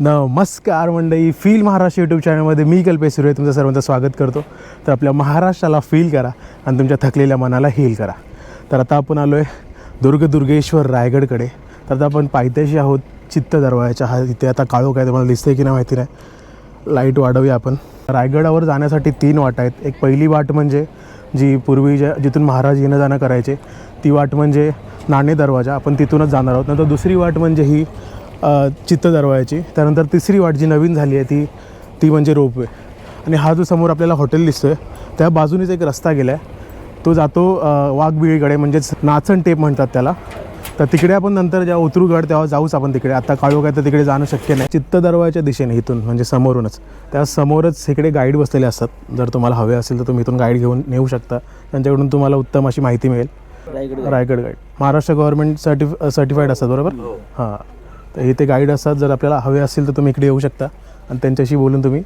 नमस्कार मंडळी. Feel Maharashtra YouTube चॅनलमध्ये मी कल्पेश सुरे तुमचं सर्वांचं स्वागत करतो. तर आपल्या महाराष्ट्राला फील करा आणि तुमच्या थकलेल्या मनाला हील करा. तर आता आपण आलो आहे दुर्ग दुर्गेश्वर रायगडकडे. तर आता आपण पायथ्याशी आहोत चित्त दरवाजाच्या हा इथे आता काळोख आहे तुम्हाला दिसतंय की नाही माहिती नाही. लाइट वाढवूया आपण. रायगडावर जाण्यासाठी तीन वाट आहेत. एक पहिली वाट म्हणजे जी पूर्वी ज्या जिथून महाराज येणं जाणं करायचे ती वाट म्हणजे नाणे दरवाजा. आपण तिथूनच जाणार आहोत. नंतर दुसरी वाट म्हणजे ही चित्त दरवाजाची त्यानंतर तिसरी वाट जी नवीन झाली आहे ती ती म्हणजे रोपवे. आणि हा जो समोर आपल्याला हॉटेल दिसतो आहे त्या बाजूनेच एक रस्ता गेला आहे तो जातो वाघबिळीकडे म्हणजेच नाचण टेप म्हणतात त्याला. तर तिकडे आपण नंतर जेव्हा उतरू गड तेव्हा जाऊच आपण तिकडे. आता काळोख आहे तर तिकडे जाणं शक्य नाही. चित्त दरवाजाच्या दिशेने इथून म्हणजे समोरूनच. त्या समोरच इकडे गाईड बसलेले असतात. जर तुम्हाला हवे असेल तर तुम्ही इथून गाईड घेऊन नेऊ शकता. त्यांच्याकडून तुम्हाला उत्तम अशी माहिती मिळेल. रायगड रायगड गाईड महाराष्ट्र गव्हर्नमेंट सर्टिफ सर्टिफाईड असतात बरोबर? हां. तर हे ते गाईड असतात. जर आपल्याला हवे असतील तर तुम्ही इकडे येऊ शकता. आणि त्यांच्याशी बोलून तुम्ही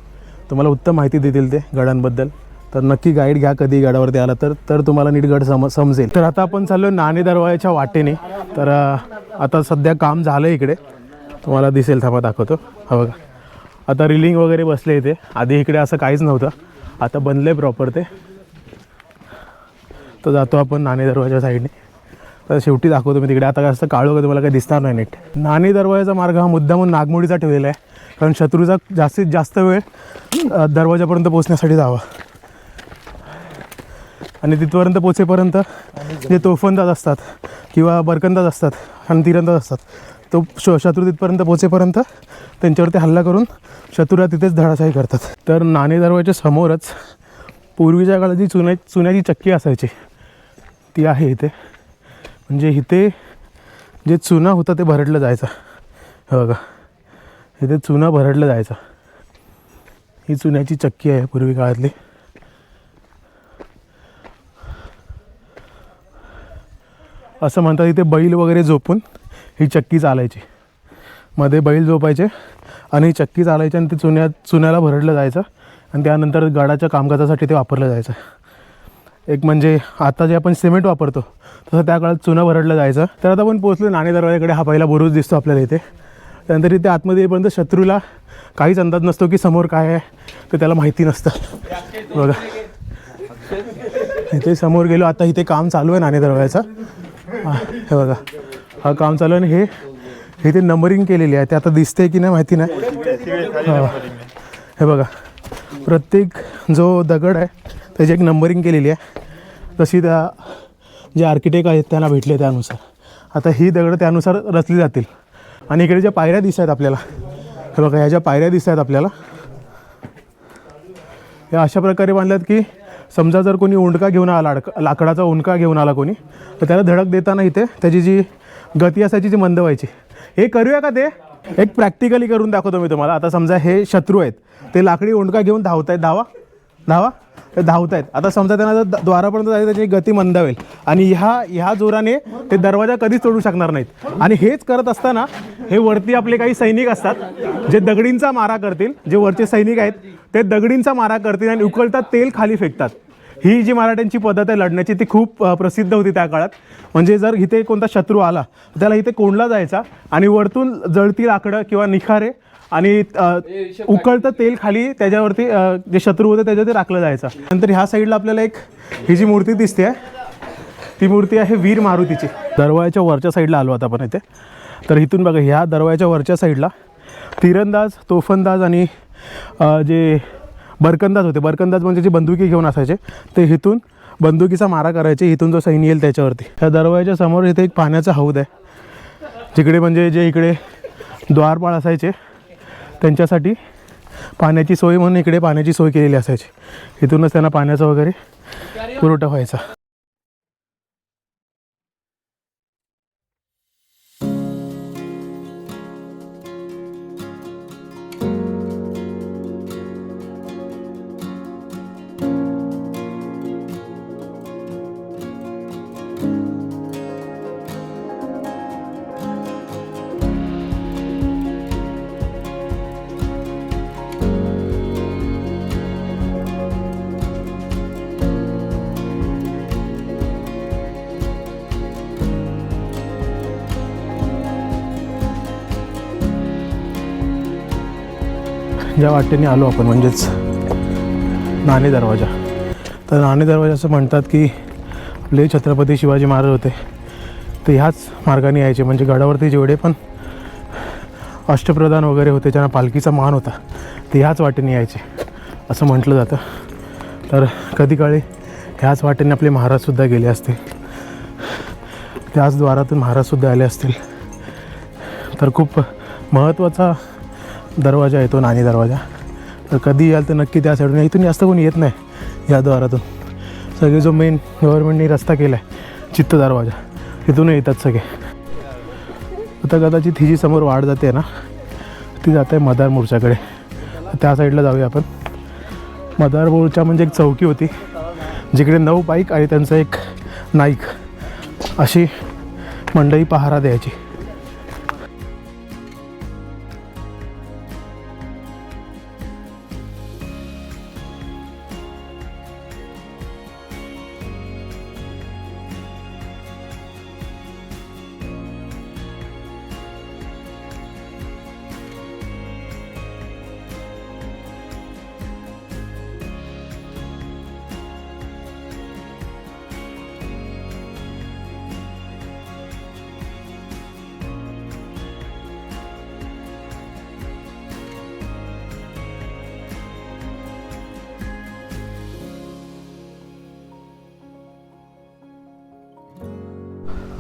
तुम्हाला उत्तम माहिती देतील ते गडांबद्दल. तर नक्की गाईड घ्या कधी गडावरती आला तर तर तुम्हाला नीट गड सम समजेल. तर आता आपण चाललो नाणे दरवाजाच्या वाटेने. तर आता सध्या काम झालं इकडे. तुम्हाला दिसेल थांबा दाखवतो. हा बघा. आता रिलिंग वगैरे बसले इथे. आधी इकडे असं काहीच नव्हतं. आता बनलं आहे प्रॉपर ते. तर जातो आपण नाणे दरवाजा साईडने तर शेवटी दाखवतो मी तिकडे. आता जास्त काळो का तुम्हाला काही दिसणार नाही नीट. नाणे दरवाजाचा मार्ग हा मुद्दामून नागमोडीचा ठेवलेला आहे. कारण शत्रूचा जास्तीत जास्त वेळ दरवाजापर्यंत पोहोचण्यासाठी जावा. आणि तिथपर्यंत पोचेपर्यंत जे तोफंदाज असतात किंवा बरकंदाज असतात आणि तिरंदाज असतात तो श शत्रू तिथपर्यंत पोचेपर्यंत त्यांच्यावरती हल्ला करून शत्रूला तिथेच धडाशाही करतात. तर नाणे दरवाजाच्या समोरच पूर्वीच्या काळात जी चुन्या चुन्याची चक्की असायची ती आहे इथे. म्हणजे इथे जे चुना होता ते भरडलं जायचं. हे बघा. इथे चुना भरडलं जायचा. ही चुन्याची चक्की आहे पूर्वी काळातली. असं म्हणतात इथे बैल वगैरे झोपून ही चक्की चालायची. मध्ये बैल झोपायचे आणि ही चक्की चालायची आणि ते चुन्या चुन्याला भरडलं जायचं आणि त्यानंतर गडाच्या कामकाजासाठी ते वापरलं जायचं. एक म्हणजे आता जे आपण सिमेंट वापरतो तसं त्या काळात चुनं भरडलं जायचं. तर आता आपण पोहोचलो नाणे दरवाजाकडे हा पहिला बुरुज दिसतो आपल्याला इथे. त्यानंतर इथे आतमध्ये येईपर्यंत शत्रूला काहीच अंदाज नसतो की समोर काय आहे ते त्याला माहिती नसतं. बघा. इथे समोर गेलो आता इथे काम चालू आहे नाणे दरवाजाचं हे बघा. हा काम चालू आहे आणि हे इथे नंबरिंग केलेली आहे. ते आता दिसते की नाही माहिती नाही. हे. बघा. प्रत्येक जो दगड आहे त्याची एक नंबरिंग केलेली आहे. तशी त्या जे आर्किटेक्ट आहेत त्यांना भेटले त्यानुसार. आता ही दगडं त्यानुसार रचली जातील. आणि इकडे ज्या पायऱ्या दिसत आहेत आपल्याला हे बघा ह्या ज्या पायऱ्या दिसत आहेत आपल्याला या अशा प्रकारे बांधल्यात की समजा जर कोणी उंडका घेऊन आला लाडक लाकडाचा उंडका घेऊन आला कोणी तर त्याला धडक देताना इथे त्याची जी गती असायची ती मंद व्हायची. हे करूया का ते? एक प्रॅक्टिकली करून दाखवतो मी तुम्हाला. आता समजा हे शत्रू आहेत ते लाकडी उंडका घेऊन धावत आहेत धावा. धावा? ते धावत आहेत आता समजा त्यांना जर द्वारापर्यंत जायचं त्याची गती मंदावेल. होईल आणि ह्या ह्या जोराने ते दरवाजा कधीच तोडू शकणार नाहीत. आणि हेच करत असताना हे वरती आपले काही सैनिक असतात जे दगडींचा मारा करतील जे वरचे सैनिक आहेत ते दगडींचा मारा करतील आणि उकळतात तेल खाली फेकतात. ही जी मराठ्यांची पद्धत आहे लढण्याची ती खूप प्रसिद्ध होती त्या काळात. म्हणजे जर इथे कोणता शत्रू आला त्याला इथे कोंडला जायचा आणि वरतून जळती लाकडं किंवा निखारे आणि अ, उकळतं तेल खाली त्याच्यावरती अ, जे शत्रू होते त्याच्यावरती राखलं जायचं. नंतर ह्या साईडला आपल्याला एक ही जी मूर्ती दिसते ती मूर्ती आहे वीर मारुतीची. दरवाजाच्या वरच्या साईडला आलो आता आपण इथे. तर इथून बघा ह्या दरवाजाच्या वरच्या साईडला तिरंदाज तोफंदाज आणि अ, जे बरकंदाज होते. बरकंदाज म्हणजे जे बंदुकी घेऊन असायचे ते इथून बंदुकीचा मारा करायचे इथून जो सैनी येईल त्याच्यावरती. त्या दरवाजाच्या समोर इथे एक पाण्याचा हौद आहे जिकडे म्हणजे जे इकडे द्वारपाळ असायचे त्यांच्यासाठी पाण्याची सोय म्हणून इकडे पाण्याची सोय केलेली असायची. इथूनच त्यांना पाण्याचा वगैरे पुरवठा व्हायचा. ज्या वाटेने आलो आपण म्हणजेच नाणे दरवाजा. तर नाणे दरवाजा असं म्हणतात की आपले छत्रपती शिवाजी महाराज होते. ते ह्याच मार्गाने यायचे म्हणजे गडावरती जेवढे पण अष्टप्रधान वगैरे होते ज्यांना पालखीचा मान होता ते ह्याच वाटेने यायचे असं म्हटलं जातं. तर कधी काळी ह्याच वाटेने आपले महाराजसुद्धा गेले असतील. त्याच द्वारातून महाराजसुद्धा आले असतील. तर खूप महत्त्वाचा दरवाजा येतो नाणी दरवाजा. तर कधी याल तर नक्की त्या साईडून इथून जास्त कोणी येत नाही या द्वारातून. सगळे जो मेन गव्हर्नमेंटने रस्ता केला आहे चित्त दरवाजा तिथून येतात सगळे. आता कदाचित ही जी समोर वाढ जाते ना ती जाते मदार मोर्चाकडे. त्या साईडला जाऊया आपण. मदार मोर्चा म्हणजे एक चौकी होती जिकडे नऊ बाईक आणि त्यांचं एक नाईक अशी मंडई पहारा द्यायची.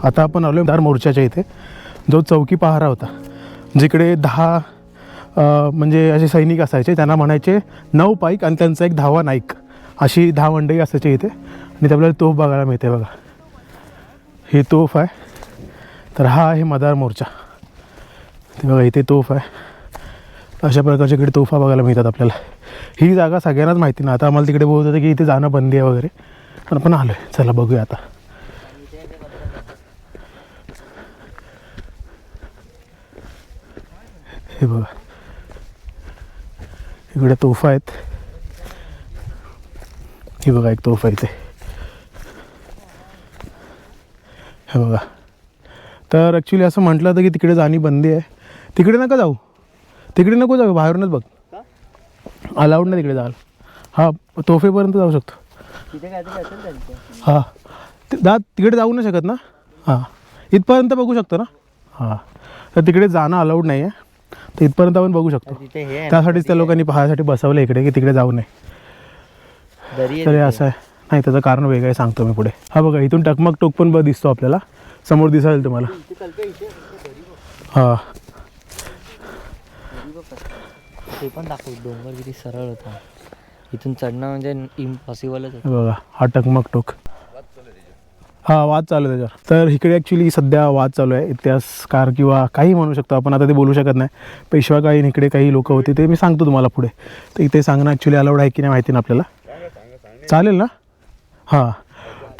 आता आपण आलो दार मोर्चाच्या इथे. जो चौकी पहारा होता जिकडे दहा म्हणजे असे सैनिक असायचे त्यांना म्हणायचे नऊ पाईक आणि त्यांचा एक धावा नाईक. अशी दहा मंडई असायची इथे. आणि ते आपल्याला तोफ बघायला मिळते बघा. ही तोफ आहे. तर हा आहे मदार मोर्चा. ते बघा इथे तोफ आहे. अशा प्रकारच्या इकडे तोफा बघायला मिळतात आपल्याला. ही जागा सगळ्यांनाच माहिती ना. आता आम्हाला तिकडे बोलत होतं की इथे जाणं बंदी आहे वगैरे. पण आपण आलो आहे चला बघूया आता. हे बघा. इकडे तोफा आहेत. ही बघा एक तोफा इथे. हे बघा. तर ॲक्च्युली असं म्हटलं होतं की तिकडे जाणी बंदी आहे. तिकडे नका जाऊ. तिकडे नको जाऊ बाहेरूनच बघ. अलाउड नाही तिकडे जायला. हा तोफेपर्यंत जाऊ शकतो. हां. ते- दा तिकडे जाऊ नाही शकत ना? हां. इथपर्यंत बघू शकतो ना? हां. तर तिकडे जाणं अलाउड नाही आहे तर इथपर्यंत आपण बघू शकतो. तिथे हे आहे ना, त्यासाठीच त्या लोकांनी पाहायसाठी बसवलं इकडे की तिकडे जाऊ नये. दरी आहे तर हे तिथे. असं आहे. नाही त्याचं कारण वेगळं आहे सांगतो मी पुढे. हा बघा इथून टकमक टोक पण ब दिसतो आपल्याला. समोर दिसायला तुम्हाला. हां. ते पण दाखव डोंगर किती सरळ होता. इथून चढणं म्हणजे इम्पॉसिबलच हे बघा हा टकमक टोक. हा वाद चालू आहे त्याच्यावर. तर इकडे ॲक्च्युली सध्या वाद चालू आहे. इतिहासकार किंवा काही म्हणू शकतो आपण आता ते बोलू शकत नाही. पेशवाकालीन इकडे काही लोक होते ते मी सांगतो तुम्हाला पुढे. तर इथे सांगणं ॲक्च्युली अलाउड आहे की नाही माहिती ना आपल्याला? चालेल ना? हां.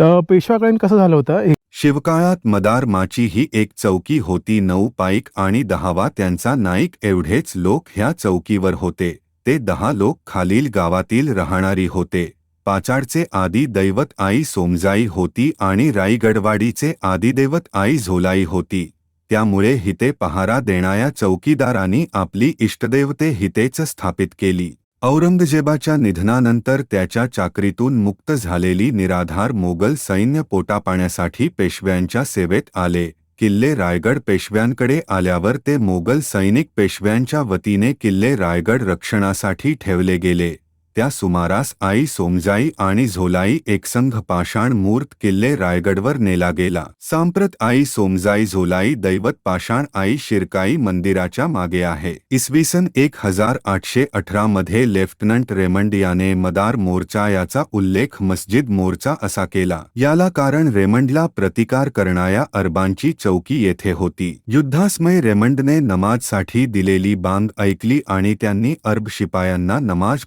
तर पेशवाकालीन कसं झालं होतं? शिवकाळात मदार माची ही एक चौकी होती नऊ पाईक आणि दहावा त्यांचा नाईक एवढेच लोक ह्या चौकीवर होते. ते दहा लोक खालील गावातील राहणारी होते. पाचाडचे आदी दैवत आई सोमजाई होती आणि राईगडवाडीचे आदिदैवत आई झोलाई होती. त्यामुळे हिते पहारा देणाऱ्या चौकीदारांनी आपली इष्टदेवते हितेच स्थापित केली. औरंगजेबाच्या निधनानंतर त्याच्या चाकरीतून मुक्त झालेली निराधार मोगल सैन्य पोटापाण्यासाठी पेशव्यांच्या सेवेत आले. किल्ले रायगड पेशव्यांकडे आल्यावर ते मोगल सैनिक पेशव्यांच्या वतीने किल्ले रायगड रक्षणासाठी ठेवले गेले. त्या सुमारास आई सोमजाई आणि झोलाई एकसंघ पाषाण मूर्त किल्ले रायगडवर नेला गेला. सांप्रत आई सोमजाई झोलाई दैवत पाषाण आई शिरकाई मंदिराच्या मागे आहे. इसवी सन एक हजार आठशे अठरा मध्ये लेफ्टनंट रेमंड याने मदार मोर्चा याचा उल्लेख मस्जिद मोर्चा असा केला. याला कारण रेमंडला प्रतिकार करणाऱ्या अरबांची चौकी येथे होती. युद्धासमय रेमंडने नमाजसाठी दिलेली बांग ऐकली आणि त्यांनी अरब शिपायांना नमाज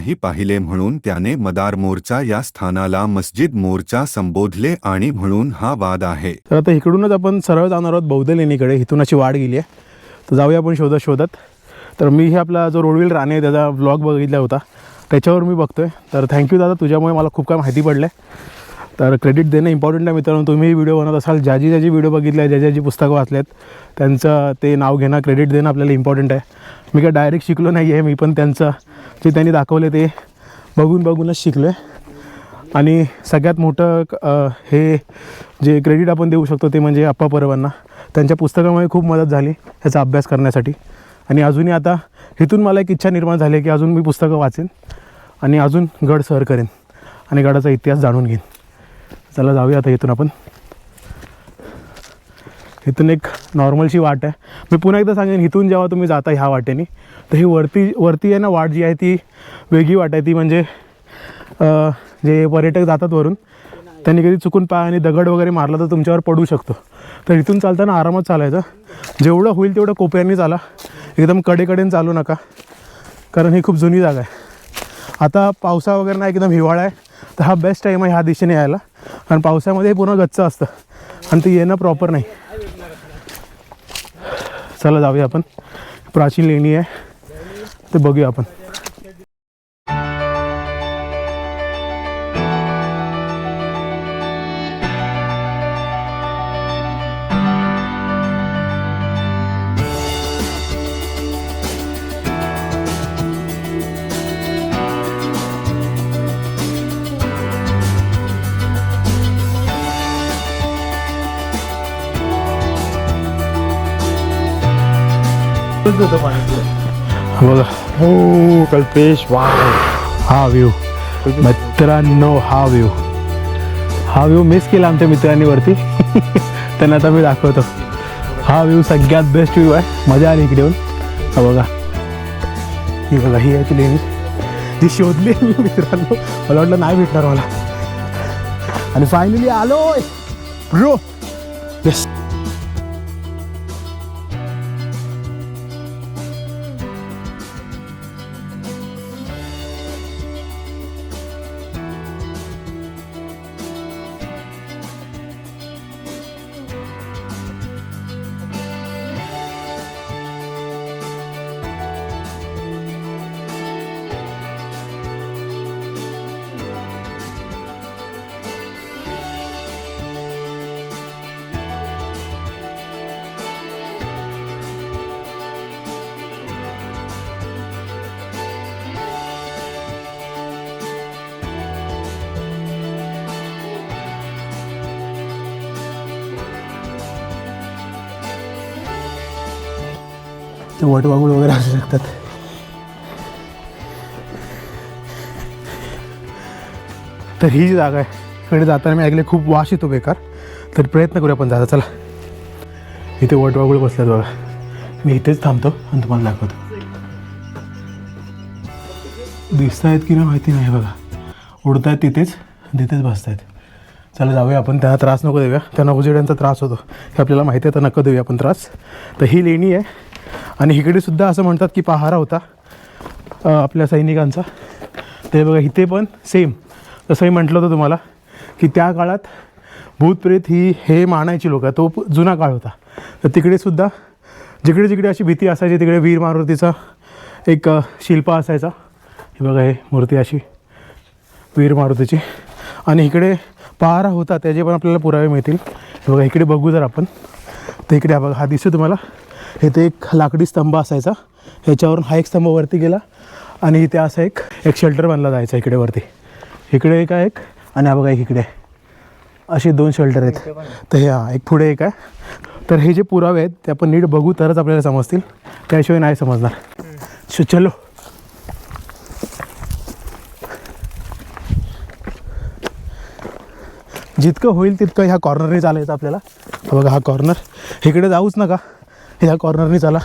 नाही पाहिले म्हणून त्याने मदार मोर्चा या स्थानाला मस्जिद मोर्चा संबोधले आणि म्हणून हा वाद आहे. तर आता इकडूनच आपण सरळ जाणार आहोत बौद्ध लेणीकडे. इथून अशी वाढ गेली आहे. तर जाऊया आपण शोधत शोधत. तर मी हे आपला जो रोडविल राणे त्याचा ब्लॉग बघितला होता. त्याच्यावर मी बघतोय. तर थँक्यू दादा तुझ्यामुळे मला खूप काय माहिती पडलं आहे तर क्रेडिट देणं इम्पॉर्टंट आहे मित्रांनो. तुम्ही व्हिडिओ बनवत असाल ज्याची ज्याची व्हिडिओ बघितले आहे ज्या जी पुस्तकं वाचलेत त्यांचं ते नाव घेणं क्रेडिट देणं आपल्याला इम्पॉर्टंट आहे. मी काय डायरेक्ट शिकलो नाही आहे मी पण त्यांचं. जे त्यांनी दाखवले ते. बघून बघूनच शिकलो आहे आणि सगळ्यात मोठं क- हे जे क्रेडिट आपण देऊ शकतो ते म्हणजे अप्पा परवांना. त्यांच्या पुस्तकामुळे खूप मदत झाली ह्याचा अभ्यास करण्यासाठी. आणि अजूनही आता इथून मला एक इच्छा निर्माण झाली आहे की अजून मी पुस्तकं वाचेन आणि अजून गड सर करेन आणि गडाचा इतिहास जाणून घेईन. चला जाऊया आता इथून आपण. इथून एक नॉर्मलशी वाट आहे. मी पुन्हा एकदा सांगेन इथून जेव्हा तुम्ही जाता ह्या वाटेने तर ही वरती वरती आहे ना वाट जी आहे ती वेगळी वाट आहे. ती म्हणजे जे पर्यटक जातात वरून त्यांनी कधी चुकून पाय आणि दगड वगैरे मारला तर तुमच्यावर पडू शकतो. तर इथून चालताना आरामात चालायचं. जेवढं होईल तेवढं कोपऱ्यांनी चाला. एकदम कडेकडेन चालू नका. कारण ही खूप जुनी जागा आहे. आता पावसा वगैरे नाही एकदम हिवाळा आहे. तर हा बेस्ट टाईम आहे ह्या दिशेने यायला. कारण पावसामध्ये पूर्ण गच्च असतं. आणि ते येणं प्रॉपर नाही. चला जाऊया आपण. प्राचीन लेणी आहे. ते बघूया आपण. बघा. हो कल्पेश वा हा व्ह्यू. मित्रांनो हा व्ह्यू. हा व्ह्यू मिस केला आमच्या मित्रांनी वरती. त्यांना आता मी दाखवतो. हा व्ह्यू सगळ्यात बेस्ट व्ह्यू आहे. मजा आली इकडे येऊन. हा बघा. ही बघा ही आहे ती लेणी जी शोधली मी मित्रांनो. मला वाटलं नाही भेटणार मला. आणि फायनली आलोय. ब्रो येस ते वटवागुळ वगैरे असू शकतात. तर ही जी जागा आहे इकडे जाताना मी ऐकले खूप वाश येतो बेकार. तर प्रयत्न करूया आपण जायचा चला. इथे वटवागुळ बसल्यात बघा. मी इथेच थांबतो आणि तुम्हाला दाखवतो. दिसत आहेत की नाही माहिती नाही बघा. उडतायत तिथेच तिथेच बसतायत. चला जाऊया आपण. त्यांना त्रास नको देऊया. त्यांना उजेड्यांचा त्रास होतो. हे आपल्याला माहिती आहे तर नको देऊया आपण त्रास. तर ही लेणी आहे. आणि इकडे सुद्धा असं म्हणतात की पहारा होता आपल्या सैनिकांचा. ते बघा इथे पण सेम तसंही म्हटलं होतं तुम्हाला की त्या काळात भूतप्रेत ही हे मानायची लोक. तो जुना काळ होता. तर तिकडेसुद्धा जिकडे जिकडे अशी भीती असायची तिकडे वीर मारुतीचा एक शिल्प असायचा. हे बघा हे मूर्ती अशी वीर मारुतीची. आणि इकडे पहारा होता त्याचे पण आपल्याला पुरावे मिळतील. बघा इकडे बघू जर आपण. तर इकडे बघा हा दिसतो तुम्हाला. इथे एक लाकडी स्तंभ असायचा. ह्याच्यावरून हा एक स्तंभ वरती गेला आणि इथे असा एक एक शेल्टर बांधला जायचा इकडे वरती. इकडे एक आहे एक आणि हा बघा एक इकडे. असे दोन शेल्टर आहेत. तर हे हां एक पुढे एक आहे. तर हे जे पुरावे आहेत ते आपण नीट बघू तरच आपल्याला समजतील. त्याशिवाय नाही समजणार. श- चलो. जितकं होईल तितकं ह्या कॉर्नरने चालायचं आपल्याला. बघा हा कॉर्नर इकडे जाऊच नका. ह्या कॉर्नरने चला.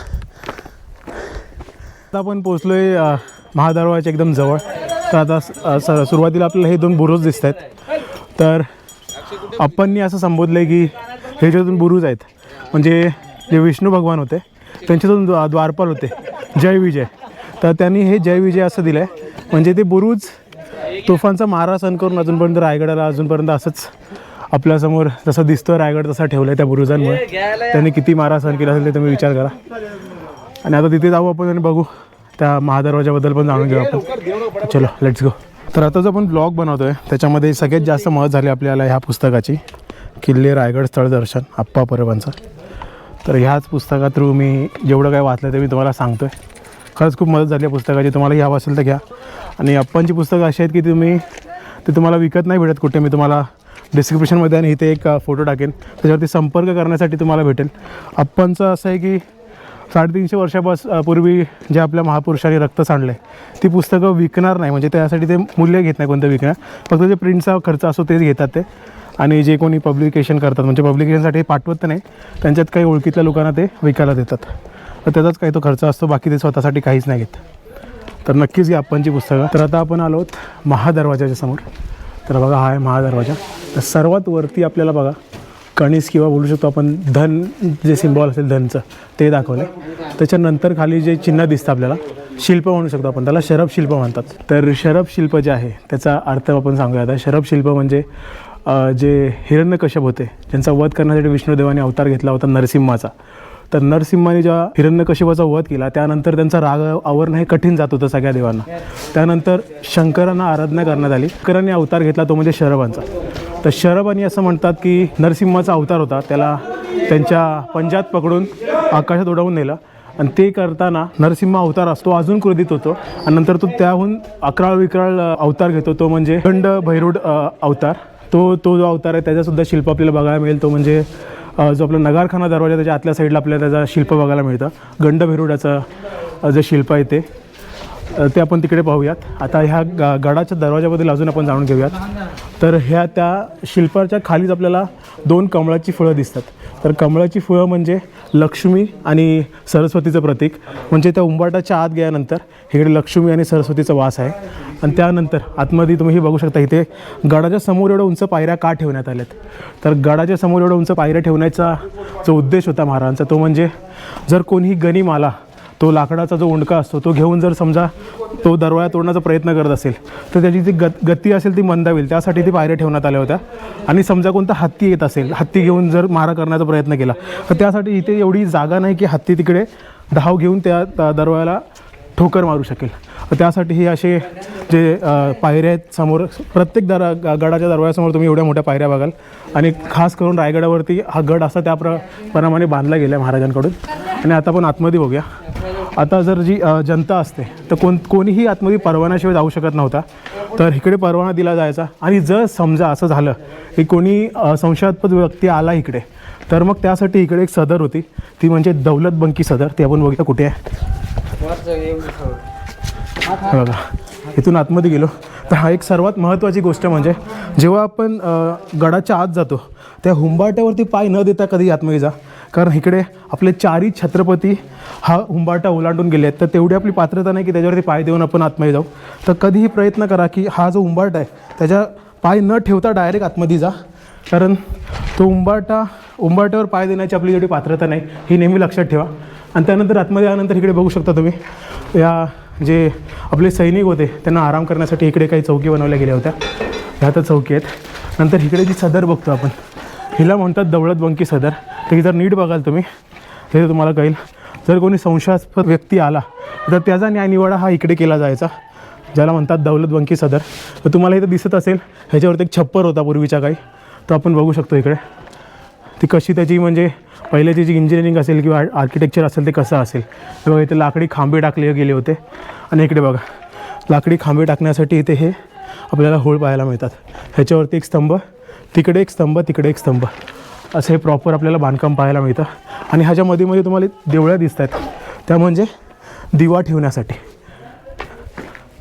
आता आपण पोचलो आहे महादरवाच्या एकदम जवळ. तर आता स- सुरुवातीला आपल्याला हे दोन बुरुज दिसत आहेत तर आपणनी असं संबोधलं आहे की ह्याच्यातून बुरुज आहेत म्हणजे जे विष्णू भगवान होते त्यांच्यातून द्वा द्वारपाल होते जय विजय. तर त्यांनी हे जय विजय असं दिलं आहे म्हणजे ते बुरुज तोफांचा मारा सण करून अजूनपर्यंत रायगडाला अजूनपर्यंत असंच आपल्यासमोर जसं दिसतं रायगड तसा ठेवलं आहे त्या बुरुजांमुळे. त्यांनी किती मारा सहन केला असेल ते तुम्ही विचार करा. आणि आता तिथे जाऊ आपण आणि बघू. त्या महादरवाजाबद्दल पण जाणून घेऊ आपण. चलो लेट्स गो तर आता जो आपण ब्लॉग बनवतो आहे त्याच्यामध्ये सगळ्यात जास्त मदत झाली आपल्याला ह्या पुस्तकाची. किल्ले रायगड स्थळ दर्शन आप्पा परबांचं. तर ह्याच पुस्तका थ्रू मी जेवढं काय वाचलं ते मी तुम्हाला सांगतो आहे खरंच खूप मदत झाली आहे पुस्तकाची. तुम्हाला घ्यावं असेल तर घ्या. आणि अप्पांची पुस्तकं अशी आहेत की तुम्ही ते तुम्हाला विकत नाही भेटत कुठे. मी तुम्हाला डिस्क्रिप्शनमध्ये आणि इथे एक फोटो टाकेन. त्याच्यावरती संपर्क करण्यासाठी तुम्हाला भेटेल. अप्पांचं असं आहे की साडेतीनशे वर्षापास पूर्वी जे आपल्या महापुरुषांनी रक्त सांडलं आहे ती पुस्तकं विकणार नाही. म्हणजे त्यासाठी ते मूल्य घेत नाही कोणतं विकणार. फक्त जे प्रिंटचा खर्च असतो तेच घेतात ते. आणि जे कोणी पब्लिकेशन करतात म्हणजे पब्लिकेशनसाठी पाठवत नाही त्यांच्यात काही ओळखीतल्या लोकांना ते विकायला देतात. तर त्याचाच काही तो खर्च असतो बाकी ते स्वतःसाठी काहीच नाही घेत. तर नक्कीच घ्या आपणची पुस्तकं. तर आता आपण आलो आहोत महादरवाजाच्या समोर. तर बघा हा आहे महादरवाजा. तर सर्वात वरती आपल्याला बघा कणीस किंवा बोलू शकतो आपण धन जे सिम्बॉल असेल धनचं ते दाखवलं त्याच्यानंतर खाली जे चिन्ह दिसतं आपल्याला शिल्प म्हणू शकतो आपण त्याला शरभ शिल्प म्हणतात. तर शरभ शिल्प जे आहे त्याचा अर्थ आपण सांगूया आता. शरभ शिल्प म्हणजे जे हिरण्यकश्यप होते ज्यांचा वध करण्यासाठी विष्णुदेवाने अवतार घेतला होता नरसिंहाचा. तर नरसिंहाने जेव्हा हिरण्यकशिपाचा वध केला त्यानंतर त्यांचा राग आवरणं हे कठीण जात होतं सगळ्या देवांना. त्यानंतर शंकरांना आराधना करण्यात आली. शंकरांनी अवतार घेतला तो म्हणजे शरभांचा. तर शरभांनी असं म्हणतात की नरसिंहाचा अवतार होता त्याला त्यांच्या पंजात पकडून आकाशात उडवून नेलं. आणि ते करताना नरसिंह अवतार असतो अजून क्रोधित होतो. आणि नंतर तो त्याहून अकराळ विकराळ अवतार घेतो तो म्हणजे खंड भैरूड अवतार. तो तो जो अवतार आहे त्याचासुद्धा शिल्प आपल्याला बघायला मिळेल तो म्हणजे जो आपला नगारखाना दरवाजा त्याच्या आतल्या साईडला आपल्याला त्याचा शिल्प बघायला मिळतं. गंड भेरुडाचं जे शिल्प आहे ते. ते आपण तिकडे पाहूयात. आता ह्या ग गडाच्या दरवाजाबद्दल अजून आपण जाणून घेऊयात. तर ह्या त्या शिल्पाच्या खालीच आपल्याला दोन कमळाची फळं दिसतात. तर कमळाची फळं म्हणजे लक्ष्मी आणि सरस्वतीचं प्रतीक. म्हणजे त्या उंबाटाच्या आत गेल्यानंतर इकडे लक्ष्मी आणि सरस्वतीचा वास आहे. आणि त्यानंतर आतमध्ये तुम्ही हे बघू शकता इथे गडाच्या समोर एवढं उंच पायऱ्या का ठेवण्यात आल्यात? तर गडाच्या समोर एवढं उंच पायऱ्या ठेवण्याचा जो उद्देश होता महाराजांचा तो म्हणजे जर कोणीही गनिम आला तो लाकडाचा जो उंडका असतो तो घेऊन जर समजा तो दरवाजा तोडण्याचा प्रयत्न करत असेल तर त्याची जी गत गती असेल ती मंदावेल त्यासाठी ती पायऱ्या ठेवण्यात आल्या होत्या. आणि समजा कोणता हत्ती येत असेल हत्ती घेऊन जर मारा करण्याचा प्रयत्न केला तर त्यासाठी इथे एवढी जागा नाही की हत्ती तिकडे धाव घेऊन त्या दरवाजाला ठोकर मारू शकेल. त्यासाठी हे असे जे पायऱ्या आहेत समोर प्रत्येक दरा गडाच्या दरवाजासमोर तुम्ही एवढ्या मोठ्या पायऱ्या बघाल. आणि खास करून रायगडावरती हा गड असा त्या प्र प्रमाणे बांधला गेला आहे महाराजांकडून. आणि आता आपण आतमध्ये बघूया. आता जर जी जनता असते तर कोण कोणीही आतमध्ये परवान्याशिवाय जाऊ शकत नव्हता. तर इकडे परवाना दिला जायचा. आणि जर समजा असं झालं की कोणी संशयास्पद व्यक्ती आला इकडे तर मग त्यासाठी इकडे एक सदर होती. ती म्हणजे दौलत बंकी सदर. ती आपण बघितलं कुठे आहे. बघा इथून आतमध्ये गेलो. तर हा एक सर्वात महत्त्वाची गोष्ट म्हणजे जेव्हा आपण गडाच्या आत जातो त्या हुंबाट्यावरती पाय न देता कधी आतमध्ये जा. कारण इकडे आपले चारही छत्रपती हा हुंबाटा ओलांडून गेले आहेत. तर तेवढी आपली पात्रता नाही की त्याच्यावरती पाय देऊन आपण आतमध्ये जाऊ. तर कधीही प्रयत्न करा की हा जो उंबाटा आहे त्याच्या पाय न ठेवता डायरेक्ट आतमध्ये जा. कारण तो उंबाटा उंबाट्यावर पाय देण्याची आपली जेवढी पात्रता नाही ही नेहमी लक्षात ठेवा. आणि त्यानंतर आतमध्ये आल्यानंतर इकडे बघू शकता तुम्ही या जे आपले सैनिक होते त्यांना आराम करण्यासाठी इकडे काही चौकी बनवल्या गेल्या होत्या. ह्या तर चौकी आहेत. नंतर इकडे जी सदर बघतो आपण हिला म्हणतात दौलतबंकी सदर. तर जर नीट बघाल तुम्ही. तर तुम्हाला कळेल. जर कोणी संशयास्पद व्यक्ती आला तर त्याचा न्यायनिवाडा हा इकडे केला जायचा. ज्याला म्हणतात दौलत बंकी सदर. तर तुम्हाला इथं दिसत असेल ह्याच्यावरती एक छप्पर होता पूर्वीच्या काही तो आपण बघू शकतो इकडे. ती कशी त्याची म्हणजे पहिल्याची जी इंजिनिअरिंग असेल किंवा आर्किटेक्चर असेल ते कसं असेल. तर बघा इथे लाकडी खांबे टाकले गेले होते. आणि इकडे बघा लाकडी खांबे टाकण्यासाठी इथे हे आपल्याला होळ पाहायला मिळतात. ह्याच्यावरती एक स्तंभ तिकडे एक स्तंभ तिकडे एक स्तंभ. असं हे प्रॉपर आपल्याला बांधकाम पाहायला मिळतं. आणि ह्याच्या मध्ये तुम्हाला देवळ्या दिसत आहेत त्या म्हणजे दिवा ठेवण्यासाठी.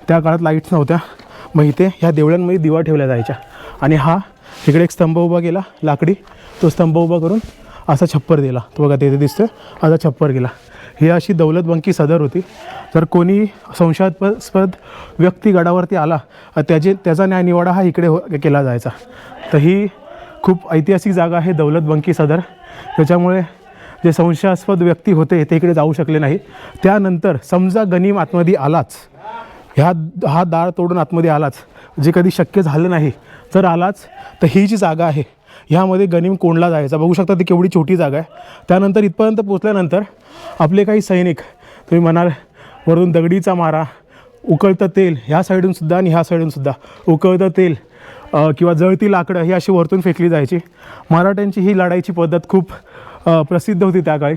त्या काळात लाईट्स नव्हत्या. मग इथे ह्या देवळ्यांमध्ये दिवा ठेवल्या जायच्या. आणि हा इकडे एक स्तंभ उभा केला लाकडी. तो स्तंभ उभा करून असा छप्पर दिला. तो बघा तिथे दिसतोय. असा छप्पर गेला ही अशी दौलत बंकी सदर होती. जर कोणी संशयास्पद व्यक्ती गडावरती आला त्याचे त्याचा न्यायनिवाडा हा इकडे हो केला जायचा. तर ही खूप ऐतिहासिक जागा आहे दौलत बंकी सदर. त्याच्यामुळे जे संशयास्पद व्यक्ती होते ते इकडे जाऊ शकले नाही त्यानंतर समजा गनीम आतमध्ये आलाच ह्या हा दार तोडून आतमध्ये आलाच जे कधी शक्य झालं नाही जर आलाच तर ही जी जागा आहे ह्यामध्ये गनिम कोंडला जायचा बघू शकता ती केवढी छोटी जागा आहे. त्यानंतर इथपर्यंत पोचल्यानंतर आपले काही सैनिक तुम्ही म्हणाल वरून दगडीचा मारा उकळतं तेल ह्या साईडूनसुद्धा आणि ह्या साईडूनसुद्धा उकळतं तेल किंवा जळती लाकडं ही अशी वरतून फेकली जायची. मराठ्यांची ही लढाईची पद्धत खूप प्रसिद्ध होती त्या काळी.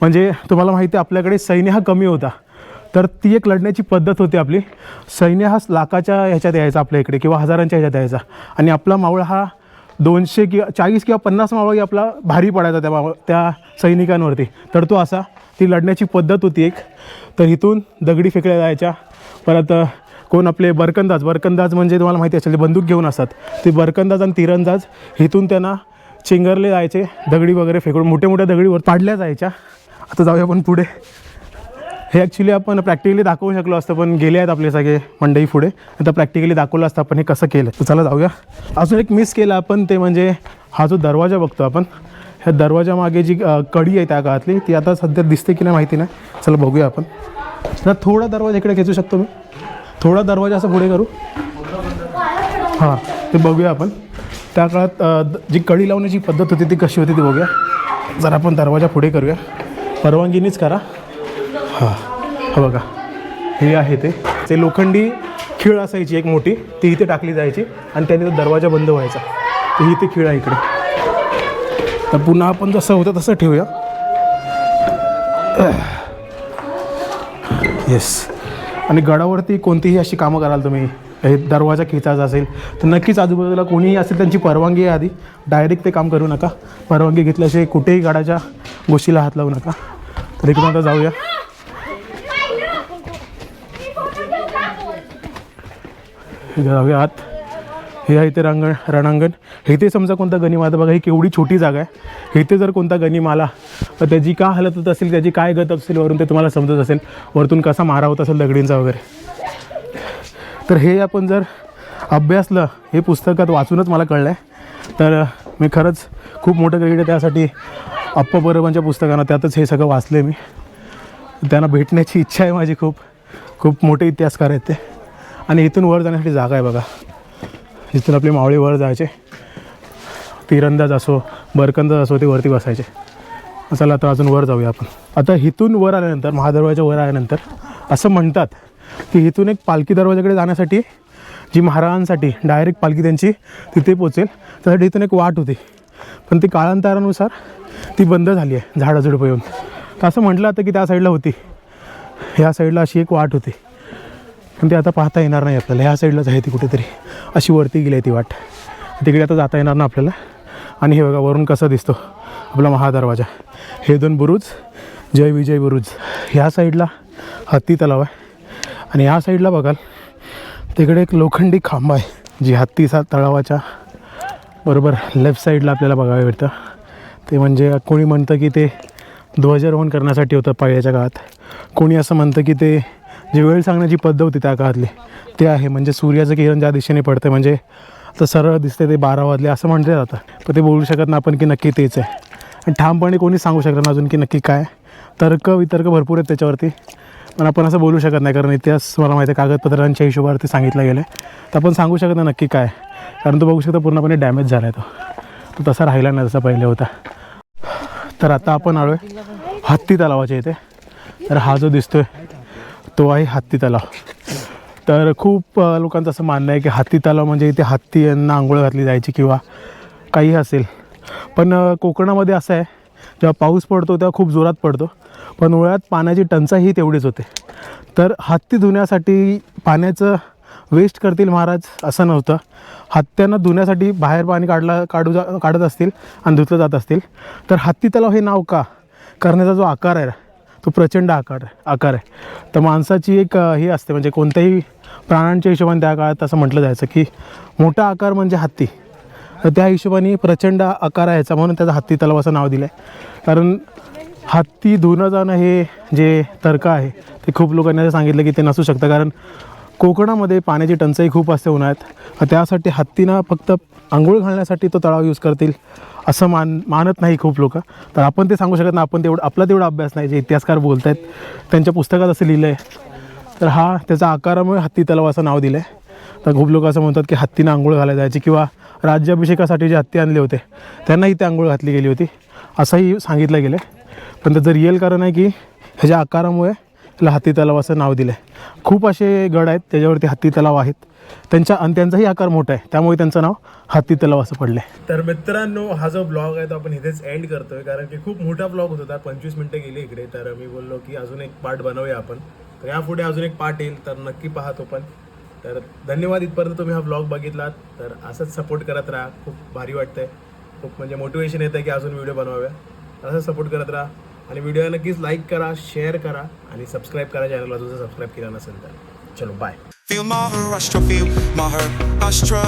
म्हणजे तुम्हाला माहिती आहे आपल्याकडे सैन्य हा कमी होता. तर ती एक लढण्याची पद्धत होती आपली. सैन्य हा लाखाच्या ह्याच्यात यायचा आपल्या इकडे किंवा हजारांच्या ह्याच्यात यायचा. आणि आपला मावळ हा दोनशे किंवा चाळीस किंवा पन्नास मावळी आपला भारी पडायचा त्या मावळ त्या सैनिकांवरती. तर तो असा ती लढण्याची पद्धत होती एक. तर इथून दगडी फेकल्या जायच्या. परत कोण आपले बरकंदाज बरकंदाज म्हणजे तुम्हाला माहिती असेल ते बंदूक घेऊन असतात. ते बरकंदाज आणि तिरंदाज इथून त्यांना चिंगरले जायचे दगडी वगैरे फेकून मोठ्या मोठ्या दगडीवर पाडल्या जायच्या. आता जाऊया आपण पुढे. हे ॲक्च्युली आपण प्रॅक्टिकली दाखवू शकलो असतं पण गेले आहेत आपले सगळे मंडई पुढे. आता प्रॅक्टिकली दाखवलं असतं आपण हे कसं केलं. तर चला जाऊया. अजून एक मिस केलं आपण ते म्हणजे हा जो दरवाजा बघतो आपण ह्या दरवाजामागे जी कडी आहे त्या काळातली ती आता सध्या दिसते की नाही माहिती नाही. चला बघूया आपण. तर थोडा दरवाजा इकडे खेचू शकतो मी. थोडा दरवाजा असं पुढे करू. हां ते बघूया आपण. त्या काळात जी कडी लावण्याची पद्धत होती ती कशी होती ती बघूया. जरा आपण दरवाजा पुढे करूया. परवानगीनीच करा. हां हा बघा. हे आहे ते. ते लोखंडी खीळ असायची एक मोठी. ती इथे टाकली जायची आणि त्याने तो दरवाजा बंद व्हायचा. ती इथे खीळ आहे इकडे. तर पुन्हा आपण जसं होतं तसं ठेवूया. येस आणि गडावरती कोणतीही अशी कामं कराल तुम्ही. हे दरवाजा खेचायचा असेल. तर नक्कीच आजूबाजूला कोणीही असेल त्यांची परवानगी आहे आधी. डायरेक्ट ते काम करू नका. परवानगी घेतल्याशिवाय कुठेही गडाच्या गोष्टीला हात लावू नका. तर इकडून आता जाऊया. जाऊया आत हे आहे ते रांगण रणांगण. इथे समजा कोणता गनिम बघा ही केवढी छोटी जागा आहे. इथे जर कोणता गनिम त्याची का हालत होत असेल त्याची काय गत असेल वरून ते तुम्हाला समजत असेल. वरतून कसा मारा होत असेल दगडींचा वगैरे. तर हे आपण जर अभ्यासलं हे पुस्तकात वाचूनच मला कळलं आहे तर मी खरंच खूप मोठं क्रेडिट आहे त्यासाठी अप्पा बरोबरच्या पुस्तकांना त्यातच हे सगळं वाचलं आहे मी. त्यांना भेटण्याची इच्छा आहे माझी खूप. खूप मोठे इतिहासकार आहेत ते. आणि इथून वर जाण्यासाठी जागा आहे बघा. इथून आपले मावळे वर जायचे. तिरंदाज असो बरकंदाज असो ते वरती बसायचे. चला आता अजून वर जाऊया आपण. आता इथून वर आल्यानंतर महादरवाजा वर आल्यानंतर असं म्हणतात की इथून एक पालखी दरवाजाकडे जाण्यासाठी जी महाराजांसाठी डायरेक्ट पालखी त्यांची तिथे पोचेल त्यासाठी इथून एक वाट होती. पण ती काळांतरानुसार ती बंद झाली आहे झाडाझुडपं येऊन. तर असं म्हटलं होतं की त्या साईडला होती. ह्या साईडला अशी एक वाट होती. पण ते आता पाहता येणार नाही आपल्याला. ह्या साईडलाच आहे ती कुठेतरी. अशी वरती गेली आहे ती वाट. तिकडे आता जाता येणार ना आपल्याला. आणि हे बघा वरून कसं दिसतो आपला महादरवाजा. हे दोन बुरुज जय विजय बुरुज. ह्या साईडला हत्ती तलाव आहे. आणि ह्या साईडला बघाल तिकडे एक लोखंडी खांब आहे जी हत्तीचा तळावाच्या बरोबर लेफ्ट साईडला आपल्याला बघावं भेटतं. ते म्हणजे कोणी म्हणतं की ते ध्वजारोहण करण्यासाठी होतं पाळ्याच्या काळात कोणी असं म्हणतं की ते जी वेळ सांगण्याची पद्धत होती त्या काळातली ते आहे. म्हणजे सूर्याचं किरण ज्या दिशेने पडतं म्हणजे तर सरळ दिसते ते बारा वाजले असं म्हटलं जातं पण ते बोलू शकत ना आपण की नक्की तेच आहे. आणि ठामपणे कोणी सांगू शकत ना अजून की नक्की काय तर्क वितर्क भरपूर आहेत त्याच्यावरती. पण आपण असं बोलू शकत नाही कारण इतिहास मला माहिती आहे कागदपत्रांच्या हिशोबावरती सांगितलं गेलं आहे तर आपण सांगू शकत नाही नक्की काय कारण तो बघू शकता पूर्णपणे डॅमेज झाला आहे तो. तो तसा राहिला नाही जसा पहिले होता. तर आता आपण आलो आहे हत्ती तलावाच्या इथे. तर हा जो दिसतोय तो आहे हत्ती तलाव. तर खूप लोकांचं असं मानणं आहे की हत्ती तलाव म्हणजे इथे हत्ती यांना आंघोळ घातली जायची किंवा काही असेल. पण कोकणामध्ये असं आहे जेव्हा पाऊस पडतो तेव्हा खूप जोरात पडतो. पण उन्हाळ्यात पाण्याची टंचाई ही तेवढीच होते. तर हत्ती धुण्यासाठी पाण्याचं वेस्ट करतील महाराज असं नव्हतं. हत्त्यांना धुण्यासाठी बाहेर पाणी काढला काढू जा काढत असतील आणि धुतलं जात असतील. तर हत्ती तलाव हे नाव का? करण्याचा जो आकार आहे. तो प्रचंड आकार आहे आकार आहे. तर माणसाची एक हे असते म्हणजे कोणत्याही प्राण्यांच्या हिशोबाने त्या काळात असं म्हटलं जायचं की मोठा आकार म्हणजे हत्ती. तर त्या हिशोबाने प्रचंड आकार आहे याचा म्हणून त्याचा हत्ती तलाव असं नाव दिलं आहे कारण हत्ती धुणं जाणं हे जे तर्क आहे ते खूप लोकांनी सांगितलं की ते नसू शकतं. कारण कोकणामध्ये पाण्याची टंचाई खूप असते उन्हाळ्यात. त्यासाठी हत्तीनं फक्त आंघोळ घालण्यासाठी तो तळाव यूज करतील असं मान मानत नाही खूप लोक. तर आपण ते सांगू शकत नाही आपण तेवढं आपला तेवढा अभ्यास नाही जे इतिहासकार बोलत आहेत त्यांच्या पुस्तकात असं लिहिलं आहे तर हा त्याचा आकारामुळे हत्ती तलाव असं नाव दिलं आहे तर खूप लोक असं म्हणतात की हत्तीनं आंघोळ घालायला जायची किंवा राज्याभिषेकासाठी जे हत्ती आणले होते त्यांनाही ते आंघोळ घातली गेली होती असंही सांगितलं गेलं आहे पण त्याचं रिअल कारण आहे की ह्याच्या आकारामुळे त्याला हत्ती तलाव असं नाव दिलं आहे खूप असे गड आहेत त्याच्यावरती हत्ती तलाव आहेत. त्यांच्या आणि त्यांचाही आकार मोठा आहे त्यामुळे त्यांचं नाव हत्ती तलाव असं पडलं आहे तर मित्रांनो हा जो ब्लॉग आहे तो आपण इथेच एंड करतोय कारण की खूप मोठा ब्लॉग होता पंचवीस मिनटं गेली इकडे. तर मी बोललो की अजून एक पार्ट बनवूया आपण. तर यापुढे अजून एक पार्ट येईल तर नक्की पाहतो पण. तर धन्यवाद इथपर्यंत तुम्ही हा ब्लॉग बघितलात. तर असंच सपोर्ट करत राहा खूप भारी वाटतंय. खूप म्हणजे मोटिवेशन येतं की अजून व्हिडिओ बनवाव्या. असंच सपोर्ट करत राहा. आणि व्हिडिओ नक्कीच लाईक करा शेअर करा आणि सबस्क्राईब करा चॅनलला तुझं सबस्क्राईब केलं नसेल तर चलो bye Feel Maharashtra, feel Maharashtra.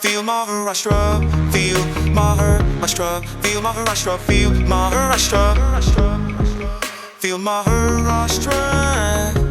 Feel Maharashtra, feel Maharashtra. Feel Maharashtra, feel Maharashtra. Feel Maharashtra.